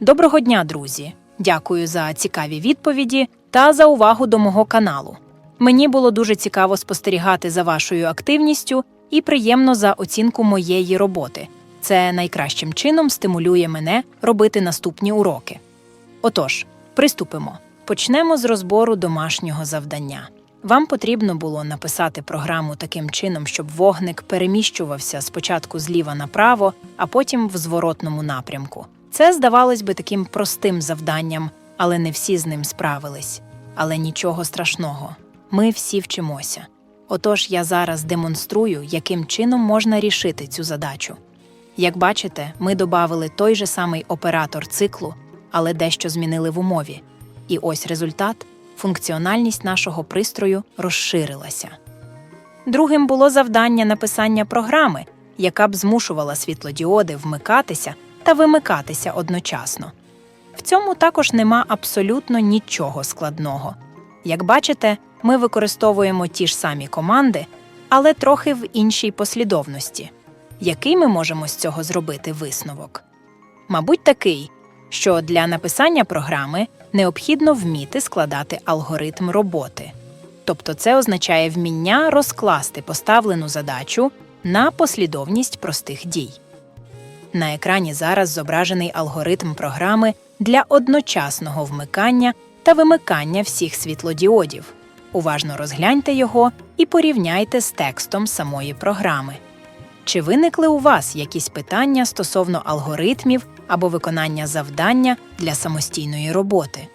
Доброго дня, друзі! Дякую за цікаві відповіді та за увагу до мого каналу. Мені було дуже цікаво спостерігати за вашою активністю і приємно за оцінку моєї роботи. Це найкращим чином стимулює мене робити наступні уроки. Отож, приступимо. Почнемо з розбору домашнього завдання. Вам потрібно було написати програму таким чином, щоб вогник переміщувався спочатку зліва направо, а потім в зворотному напрямку. Це здавалось би таким простим завданням, але не всі з ним справились. Але нічого страшного. Ми всі вчимося. Отож, я зараз демонструю, яким чином можна рішити цю задачу. Як бачите, ми додали той же самий оператор циклу, але дещо змінили в умові. І ось результат функціональність нашого пристрою розширилася. Другим було завдання написання програми, яка б змушувала світлодіоди вмикатися та вимикатися одночасно. В цьому також нема абсолютно нічого складного. Як бачите, ми використовуємо ті ж самі команди, але трохи в іншій послідовності. Який ми можемо з цього зробити висновок? Мабуть, такий, що для написання програми необхідно вміти складати алгоритм роботи. Тобто це означає вміння розкласти поставлену задачу на послідовність простих дій. На екрані зараз зображений алгоритм програми для одночасного вмикання та вимикання всіх світлодіодів. Уважно розгляньте його і порівняйте з текстом самої програми. Чи виникли у вас якісь питання стосовно алгоритмів або виконання завдання для самостійної роботи?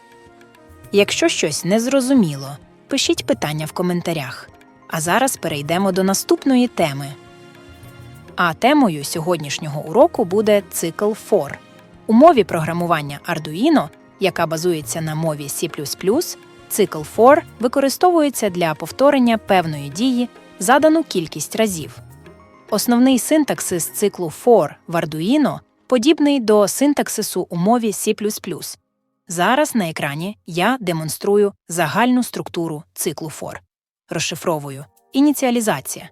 Якщо щось незрозуміло, пишіть питання в коментарях. А зараз перейдемо до наступної теми. А темою сьогоднішнього уроку буде цикл FOR. У мові програмування Arduino, яка базується на мові C++, цикл FOR використовується для повторення певної дії задану кількість разів. Основний синтаксис циклу FOR в Arduino подібний до синтаксису у мові C++. Зараз на екрані я демонструю загальну структуру циклу FOR. Розшифровую ініціалізація.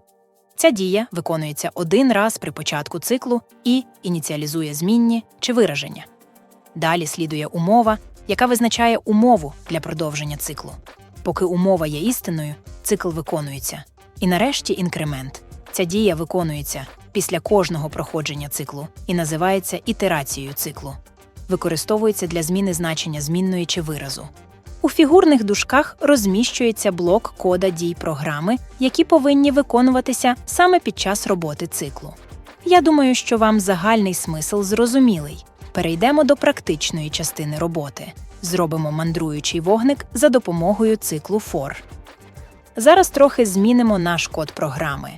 Ця дія виконується один раз при початку циклу і ініціалізує змінні чи вираження. Далі слідує умова, яка визначає умову для продовження циклу. Поки умова є істинною, цикл виконується. І нарешті інкремент. Ця дія виконується після кожного проходження циклу і називається ітерацією циклу. Використовується для зміни значення змінної чи виразу. У фігурних дужках розміщується блок кода дій програми, які повинні виконуватися саме під час роботи циклу. Я думаю, що вам загальний смисл зрозумілий. Перейдемо до практичної частини роботи. Зробимо мандруючий вогник за допомогою циклу FOR. Зараз трохи змінимо наш код програми.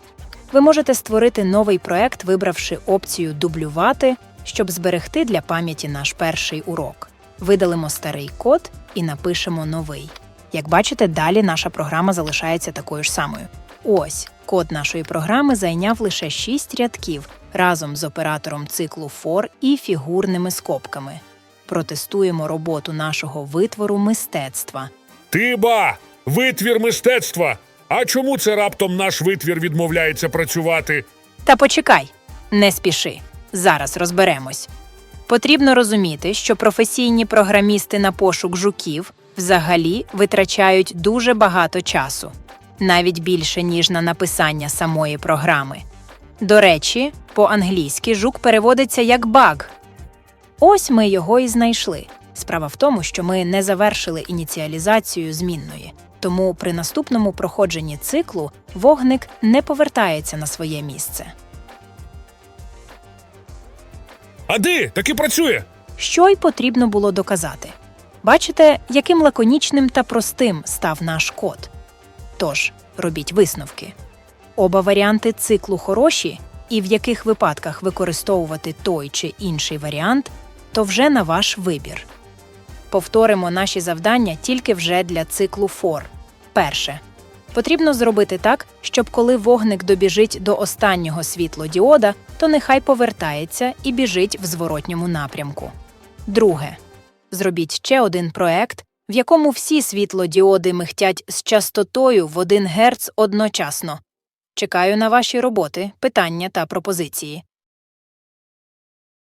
Ви можете створити новий проект, вибравши опцію Дублювати, щоб зберегти для пам'яті наш перший урок. Видалимо старий код і напишемо новий. Як бачите, далі наша програма залишається такою ж самою. Ось код нашої програми зайняв лише 6 рядків разом з оператором циклу FOR і фігурними скобками. Протестуємо роботу нашого витвору мистецтва. Тиба! Витвір мистецтва! А чому це раптом наш витвір відмовляється працювати? Та почекай, не спіши. Зараз розберемось. Потрібно розуміти, що професійні програмісти на пошук жуків взагалі витрачають дуже багато часу, навіть більше, ніж на написання самої програми. До речі, по-англійськи жук переводиться як баг. Ось ми його і знайшли. Справа в тому, що ми не завершили ініціалізацію змінної, тому при наступному проходженні циклу вогник не повертається на своє місце. А де? Таки працює! Що й потрібно було доказати. Бачите, яким лаконічним та простим став наш код. Тож, робіть висновки. Оба варіанти циклу хороші, і в яких випадках використовувати той чи інший варіант, то вже на ваш вибір. Повторимо наші завдання тільки вже для циклу FOR. Перше. Потрібно зробити так, щоб коли вогник добіжить до останнього світлодіода, то нехай повертається і біжить в зворотньому напрямку. Друге. Зробіть ще один проект, в якому всі світлодіоди михтять з частотою в 1 Гц одночасно. Чекаю на ваші роботи, питання та пропозиції.